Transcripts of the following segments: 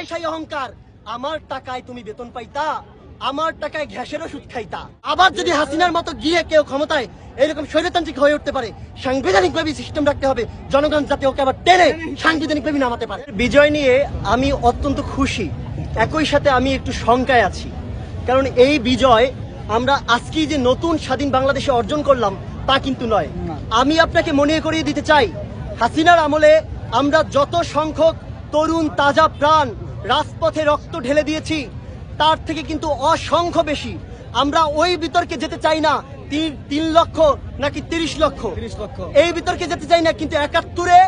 কোথায় সেই অহংকার। আমার টাকায় তুমি বেতন পাইতা আমার টাকায় ঘ্যাসের ওষুধ খাইতা। আবার যদি হাসিনার মতো গিয়ে কেউ ক্ষমতায় এরকম স্বৈরতান্ত্রিক হয়ে উঠতে পারে সাংবিধানিক ভাবে সিস্টেম রাখতে হবে জনগণ যাতে ওকে আবার টেনে সাংবিধানিক ভাবে নামাতে পারে। বিজয় নিয়ে আমি অত্যন্ত খুশি। একই সাথে আমি একটু শঙ্কায় আছি। কারণ এই বিজয় আমরা আজকেই যে নতুন স্বাধীন বাংলাদেশে অর্জন করলাম তা কিন্তু নয়। আমি আপনাকে মনে করিয়ে দিতে চাই হাসিনার আমলে আমরা যত সংখ্যক তরুণ তাজা প্রাণ রাজপথে রক্ত ঢেলে দিয়েছি। তার থেকে কিন্তু অসংখ্য বেশি। আমরা ওই বিতর্কে যেতে চাই না তিন লক্ষ নাকি তিরিশ লক্ষ। এই বিতর্কে যেতে চাই না কিন্তু একাত্তরে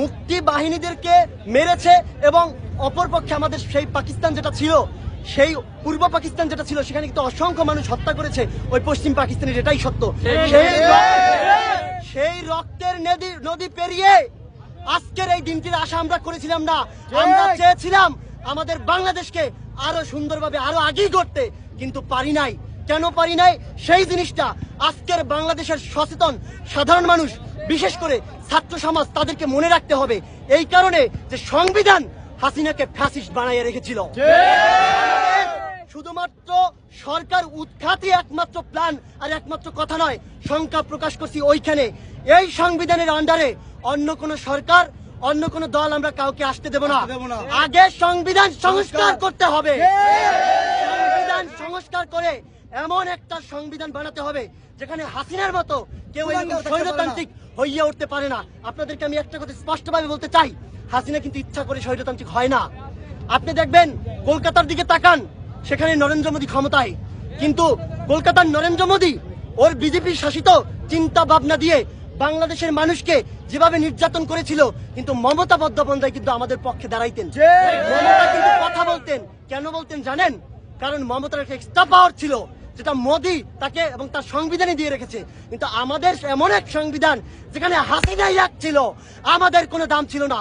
মুক্তি বাহিনীদেরকে মেরেছে এবং অপরপক্ষে আমাদের সেই পাকিস্তান যেটা ছিল সেই পূর্ব পাকিস্তান যেটা ছিল সেখানে কিন্তু অসংখ্য মানুষ হত্যা করেছে ওই পশ্চিম পাকিস্তানের এটাই সত্য। সেই সেই রক্তের নদী নদী পেরিয়ে আজকের এই দিনটির আশা আমরা করেছিলাম না। আমরা চেয়েছিলাম আমাদের বাংলাদেশকে আরও সুন্দরভাবে, আরও আগেই করতে কিন্তু পারি নাই। কেন পারি নাই? সেই জিনিসটা আজকের বাংলাদেশের সচেতন, সাধারণ মানুষ, বিশেষ করে ছাত্র সমাজ, তাদেরকে মনে রাখতে হবে। এই কারণে যে সংবিধান হাসিনাকে ফ্যাসিস্ট বানাইয়ে রেখেছিল। শুধুমাত্র সরকার উৎখাতই একমাত্র প্ল্যান আর একমাত্র কথা নয়, শঙ্কা প্রকাশ করছি ওইখানে। এই সংবিধানের আন্ডারে অন্য কোন সরকার অন্য কোন দল আমরা কাউকে আসতে দেব না। আগে সংবিধান সংস্কার করতে হবে। সংবিধান সংস্কার করে এমন একটা সংবিধান বানাতে হবে যেখানে হাসিনার মতো কেউ স্বৈরতান্ত্রিক হইয়া উঠতে পারে না। আপনাদেরকে আমি একটা কথা স্পষ্টভাবে বলতে চাই হাসিনা কিন্তু ইচ্ছা করে স্বৈরতান্ত্রিক হয় না। আপনি দেখবেন কলকাতার দিকে তাকান সেখানে নরেন্দ্র মোদী ক্ষমতায়। কিন্তু কলকাতার নরেন্দ্র মোদী ওর বিজেপি শাসিত চিন্তা ভাবনা দিয়ে বাংলাদেশের মানুষকে যেভাবে নির্যাতন করেছিল কিন্তু মমতা বন্দ্যোপাধ্যায় কিন্তু আমাদের পক্ষে দাঁড়াইতেন। মমতা কিন্তু কথা বলতেন। কেন বলতেন জানেন? কারণ মমতার একটা এক্সট্রা পাওয়ার ছিল যেটা মোদী তাকে এবং তার সংবিধানে দিয়ে রেখেছে। কিন্তু আমাদের এমন এক সংবিধান যেখানে হাসিনাই এক ছিল আমাদের কোনো দাম ছিল না।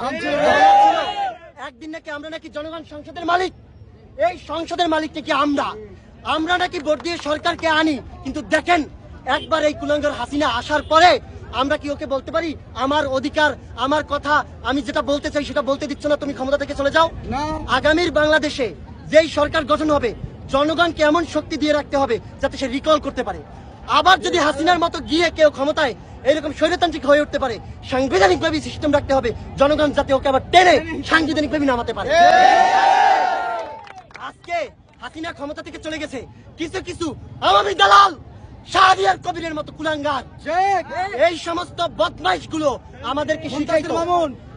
একদিন নাকি আমরা নাকি জনগণ সংসদের মালিক। এই সংসদের মালিক নাকি আমরা। আমরা নাকি ভোট দিয়ে সরকারকে আনি কিন্তু দেখেন একবার এই কুলাঙ্গার হাসিনা আসার পরে আমরা কি ওকে বলতে পারি? আমার অধিকার আমার কথা আমি যেটা বলতে চাই সেটা বলতে দিচ্ছ না তুমি ক্ষমতা থেকে চলে যাও। আগামীর বাংলাদেশে যেই সরকার গঠন হবে জনগণকে এমন শক্তি দিয়ে রাখতে হবে যাতে সে রিকল করতে পারে। আবার যদি হাসিনার মতো গিয়ে কেউ ক্ষমতায় এরকম স্বৈরতান্ত্রিক হয়ে উঠতে পারে সাংবিধানিক ভাবে সিস্টেম রাখতে হবে জনগণ যাতে ওকে আবার টেনে সাংবিধানিক ভাবে নামাতে পারে। আজকে হাসিনা ক্ষমতা থেকে চলে গেছে। কিছু কিছু আওয়ামী দালাল শাহরিয়ার কবিরের মতো কুলাঙ্গার। এই সমস্ত বদমাইশগুলো আমাদেরকে শিখাইতো।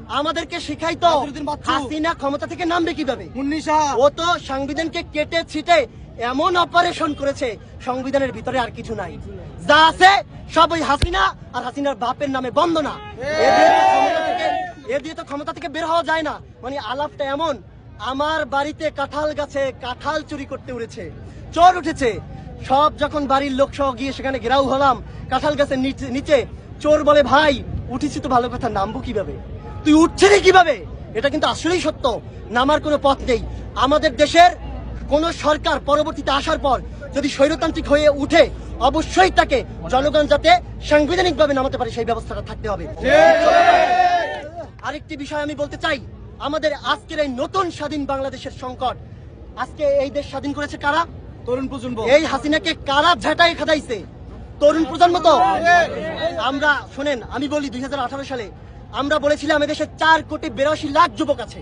আমাদেরকে শিখাইতো। হাসিনা ক্ষমতা থেকে নামবে কীভাবে? ও তো সংবিধানকে কেটে ছিটে এমন অপারেশন করেছে সংবিধানের ভিতরে আর কিছু নাই। যা আছে সব ওই হাসিনা আর হাসিনার বাপের নামে বন্দনা। এ দিয়ে তো ক্ষমতা থেকে- এ দিয়ে তো ক্ষমতা থেকে বের হওয়া যায় না। মানে আলাপটা এমন আমার বাড়িতে কাঁঠাল গাছে কাঁঠাল চুরি করতে উঠেছে চোর উঠেছে। সব যখন বাড়ির লোক সহ গিয়ে সেখানে ঘেরাও হলাম, কাঁঠাল গাছের নিচে- চোর বলে, ভাই, উঠেছি তো ভালো কথা, নামবো কীভাবে? তুই উঠছিলি কীভাবে? এটা কিন্তু আসলেই সত্য, নামার কোনো পথ নেই। আমাদের দেশের কোন সরকার পরবর্তীতে আসার পর যদি স্বৈরতান্ত্রিক হয়ে উঠে, অবশ্যই তাকে জনগণ যাতে সাংবিধানিক ভাবে নামাতে পারে, সেই ব্যবস্থাটা থাকতে হবে। আরেকটি বিষয় আমি বলতে চাই, আমাদের আজকের এই নতুন স্বাধীন বাংলাদেশের সংকট, আজকে এই দেশ স্বাধীন করেছে কারা? তরুণ প্রজন্ম। এই হাসিনাকে কারা ঝাঁটাই খাদাইছে তরুণ প্রজন্ম তো। আমরা শোনেন আমি বলি দুই সালে আমরা বলেছিলাম এদেশে চার কোটি বিরাশি লাখ যুবক আছে।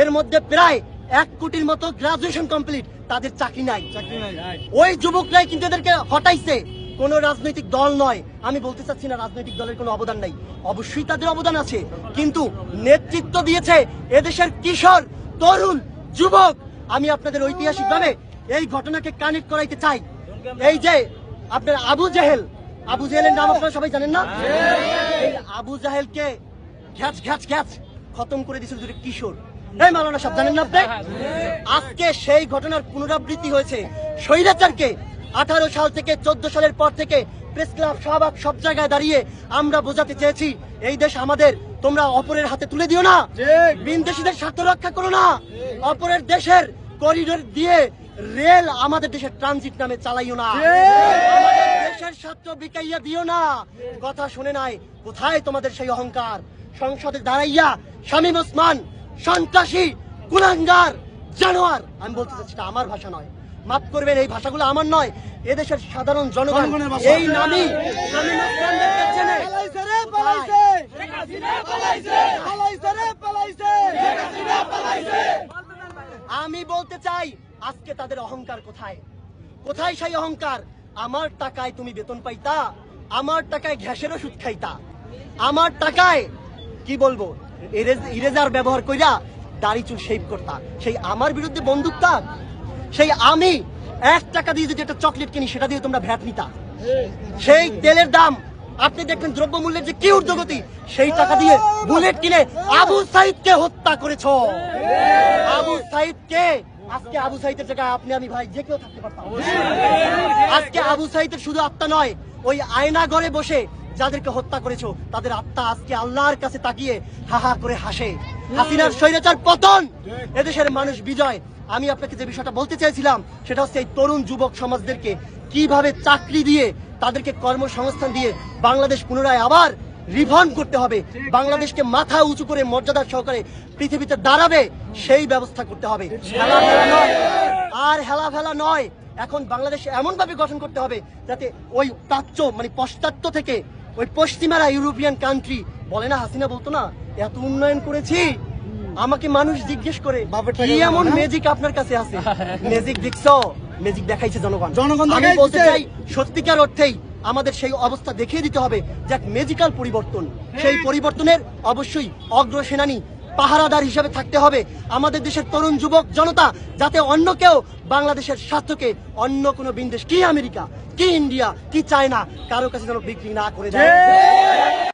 এর মধ্যে প্রায় এক কোটির মতো গ্রাজুয়েশন কমপ্লিট তাদের চাকরি নাই। চাকরি নাই। ওই যুবকরাই কিন্তু এদেরকে হটাইছে। কোন রাজনৈতিক দল নয়। আমি বলতে চাচ্ছি না রাজনৈতিক দলের কোনো অবদান নাই। অবশ্যই তাদের অবদান আছে। কিন্তু নেতৃত্ব দিয়েছে এদেশের কিশোর তরুণ যুবক। আমি আপনাদের ঐতিহাসিক ভাবে এই ঘটনাকে কানেক্ট করাইতে চাই। এই যে আপনার আবু জাহেল আবু জাহেলের নাম আপনারা সবাই জানেন না? এই আবু জাহেলকে ঘ্যাচ ঘ্যাচ ঘ্যাচ খতম করে দিয়েছিল দুটো কিশোর। এই মালানা সব জানেন না আপনি? আজকে সেই ঘটনার পুনরাবৃত্তি হয়েছে। স্বৈরাচারকে আঠারো সাল থেকে চোদ্দ সালের পর থেকে প্রেস ক্লাব শাহবাগ সব জায়গায় দাঁড়িয়ে আমরা বোঝাতে চেয়েছি এই দেশ আমাদের তোমরা অপরের হাতে তুলে দিও না। ঠিক। বিনদেশীদের স্বার্থ রক্ষা করো না। অপরের দেশের করিডোর দিয়ে রেল আমাদের দেশের ট্রানজিট নামে চালাইও না। আমাদের দেশের স্বার্থ বিকাইয়া দিও না। কথা শুনে নাই কোথায় তোমাদের সেই অহংকার? সংসদে দাঁড়াইয়া শামীম ওসমান সন্ত্রাসী কুলাঙ্গার জানোয়ার। আমি বলতে চাচ্ছি আমার ভাষা নয়। মাফ করবেন এই ভাষাগুলো আমার নয় এদেশের সাধারণ জনগণ। এই নামই শামীম চেনে। আমি বলতে চাই, আজকে তাদের অহংকার কোথায়? কোথায় সেই অহংকার? আমার টাকায় তুমি বেতন পাইতা, আমার টাকায় ঘ্যাসের ওষুধ খাইতা। আমার টাকায়, কি বলব ইরেজ- ইরেজার ব্যবহার কইরা দাড়ি চুল শেভ করতা। সেই আমার বিরুদ্ধে বন্দুক তাক। সেই আমি এক টাকা দিয়ে যদি একটা চকলেট কিনি, সেটা দিয়ে তোমরা ভ্যাট নিতা। সেই তেলের দাম আপনি দেখবেন দ্রব্যমূল্যের যে কি ঊর্ধ্বগতি, সেই টাকা দিয়ে বুলেট কিনে আবু সাইদকে হত্যা করেছ। আবু সাইদকে, আজকে আবু সাইদের জায়গায় আপনি, আমি ভাই, যে কেউ থাকতে পারতাম। আজকে আবু সাইদের শুধু আত্মা নয়, ওই আয়না ঘরে বসে যাদেরকে হত্যা করেছ, তাদের আত্মা আজকে আল্লাহর কাছে তাকিয়ে হাহা করে হাসে। হাসিনার স্বৈরাচার পতন! এদেশের মানুষ বিজয়। আমি আপনাকে যে বিষয়টা বলতে চাইছিলাম সেটা হচ্ছে এই তরুণ যুবক সমাজদেরকে কীভাবে চাকরি দিয়ে তাদেরকে কর্মসংস্থান দিয়ে বাংলাদেশ পুনরায় আবার রিফর্ম করতে হবে। বাংলাদেশকে মাথা উঁচু করে মর্যাদার সহকারে পৃথিবীতে দাঁড়াবে সেই ব্যবস্থা করতে হবে। নয়। আর হেলাফেলা নয়। এখন বাংলাদেশ এমন ভাবে গঠন করতে হবে যাতে ওই প্রাচ্য মানে পশ্চাত্য থেকে ওই পশ্চিমারা ইউরোপিয়ান কান্ট্রি বলে না হাসিনা বলতো না এত উন্নয়ন করেছি আমাকে মানুষ জিজ্ঞেস করে কি এমন? ম্যাজিক আপনার কাছে আছে? ম্যাজিক দেখছ? ম্যাজিক দেখাইছে জনগণ। জনগণ আমি বলতে চাই সত্যিকার অর্থেই আমাদের সেই অবস্থা দেখিয়ে দিতে হবে যে এক মেজিক্যাল পরিবর্তন সেই পরিবর্তনের অবশ্যই অগ্রসেনানী পাহারাদার হিসেবে থাকতে হবে। আমাদের দেশের তরুণ যুবক জনতা যাতে অন্য কেউ বাংলাদেশের স্বার্থকে অন্য কোনো বিন্দেশ কি আমেরিকা কি ইন্ডিয়া কি চায়না কারও কাছে যেন বিক্রি না করে দেয়।